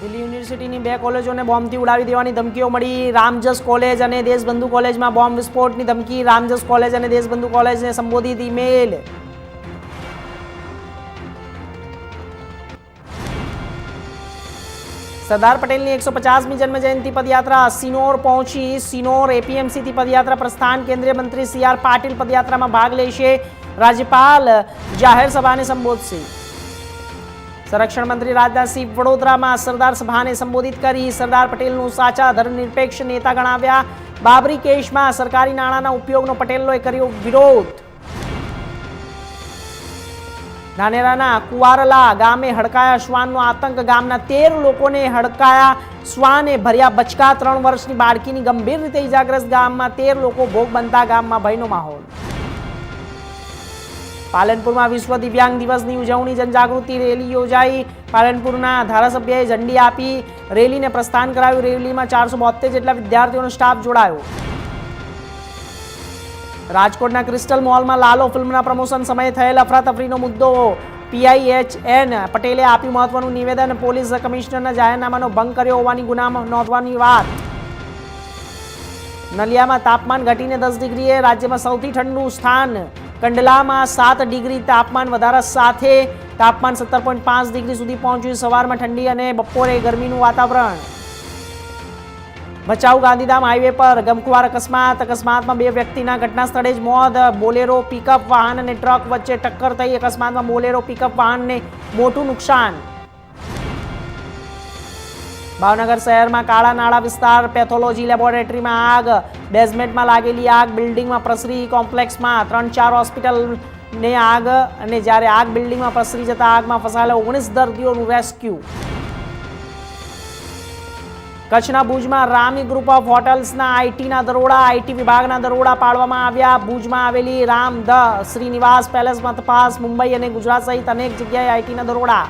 દિલ્હી યુનિવર્સિટીની બે કોલેજોને બોમ્બથી ઉડાવી દેવાની ધમકીઓ મળી. રામજસ કોલેજ અને દેશબંધુ કોલેજમાં બોમ્બ વિસ્ફોટની ધમકી. રામજસ કોલેજ અને દેશબંધુ કોલેજને સંબોધિત ઈમેલ. સરદાર પટેલની એકસો પચાસમી જન્મજયંતિ પદયાત્રા સિનોર પહોંચી. સિનોર એપીએમસીથી પદયાત્રા પ્રસ્થાન કેન્દ્રીય મંત્રી સી આર પાટીલ પદયાત્રામાં ભાગ લેશે. રાજ્યપાલ જાહેર સભાને સંબોધશે. સંરક્ષણ મંત્રી રાજનાથસિંહ વડોદરામાં સરદાર સભાને સંબોધિત કરી સરદાર પટેલનું સાચા ધર્મનિરપેક્ષ નેતા ગણાવ્યા. બાબરી કેસમાં સરકારી નાણાંના ઉપયોગનો પટેલોએ કર્યો વિરોધ. ધાનેરાના કુવારલા ગામે હડકાયા શ્વાનનો આતંક. ગામના તેર લોકોને હડકાયા શ્વાને ભર્યા બચકા. ત્રણ વર્ષની બાળકીની ગંભીર રીતે ઇજાગ્રસ્ત ગામમાં તેર લોકો ભોગ બનતા ગામમાં ભયનો માહોલ. પાલનપુરમાં વિશ્વ દિવ્યાંગ દિવસની ઉજવણી, જનજાગૃતિ રેલી યોજાઈ. પાલનપુરના ધારાસભ્યએ ઝંડી આપી, રેલીને પ્રસ્થાન કરાવ્યું. રેલીમાં ચારસો બોતેર જેટલા વિદ્યાર્થીઓનો સ્ટાફ જોડાયો. રાજકોટના ક્રિસ્ટલ મોલમાં લાલો ફિલ્મના પ્રમોશન સમયે થયેલ અફરાતફરીનો મુદ્દો. પીઆઈએચએન પટેલે આપ્યું મહત્વનું નિવેદન. પોલીસ કમિશનરના જાહેરનામાનો ભંગ કર્યો હોવાની ગુના નોંધવાની વાત. નલિયામાં તાપમાન ઘટીને દસ ડિગ્રીએ રાજ્યમાં સૌથી ઠંડુ સ્થાન. કંડલામાં સાત ડિગ્રી તાપમાન વધારા સાથે તાપમાન સત્તર પોઈન્ટ પાંચ ડિગ્રી સુધી પહોંચ્યું. સવારમાં ઠંડી અને બપોરે ગરમીનું વાતાવરણ. ભચાઉ ગાંધીધામ હાઈવે પર ગમખુવાર અકસ્માત. અકસ્માતમાં બે વ્યક્તિના ઘટના સ્થળે જ મોત. બોલેરો પિકઅપ વાહન અને ટ્રક વચ્ચે ટક્કર થઈ અકસ્માતમાં બોલેરો પિકઅપ વાહનને મોટું નુકસાન. ભાવનગર શહેરમાં કાળા નાળા વિસ્તાર, પેથોલોજી લેબોરેટરીમાં આગ, બેઝમેન્ટમાં લાગેલી આગ, બિલ્ડિંગમાં પ્રસરી કોમ્પ્લેક્સમાં ત્રણ ચાર હોસ્પિટલને આગ અને જ્યારે આગ બિલ્ડિંગમાં પ્રસરી જતા આગમાં ફસાયેલા ઓગણીસ દર્દીઓનું રેસ્ક્યુ. કચ્છના ભુજમાં રામી ગ્રુપ ઓફ હોટલ્સના આઈટીના દરોડા, આઈટી વિભાગના દરોડા પાડવામાં આવ્યા. ભુજમાં આવેલી રામ ધ શ્રીનિવાસ પેલેસ મતપાસ, મુંબઈ અને ગુજરાત સહિત અનેક જગ્યાએ આઈટીના દરોડા.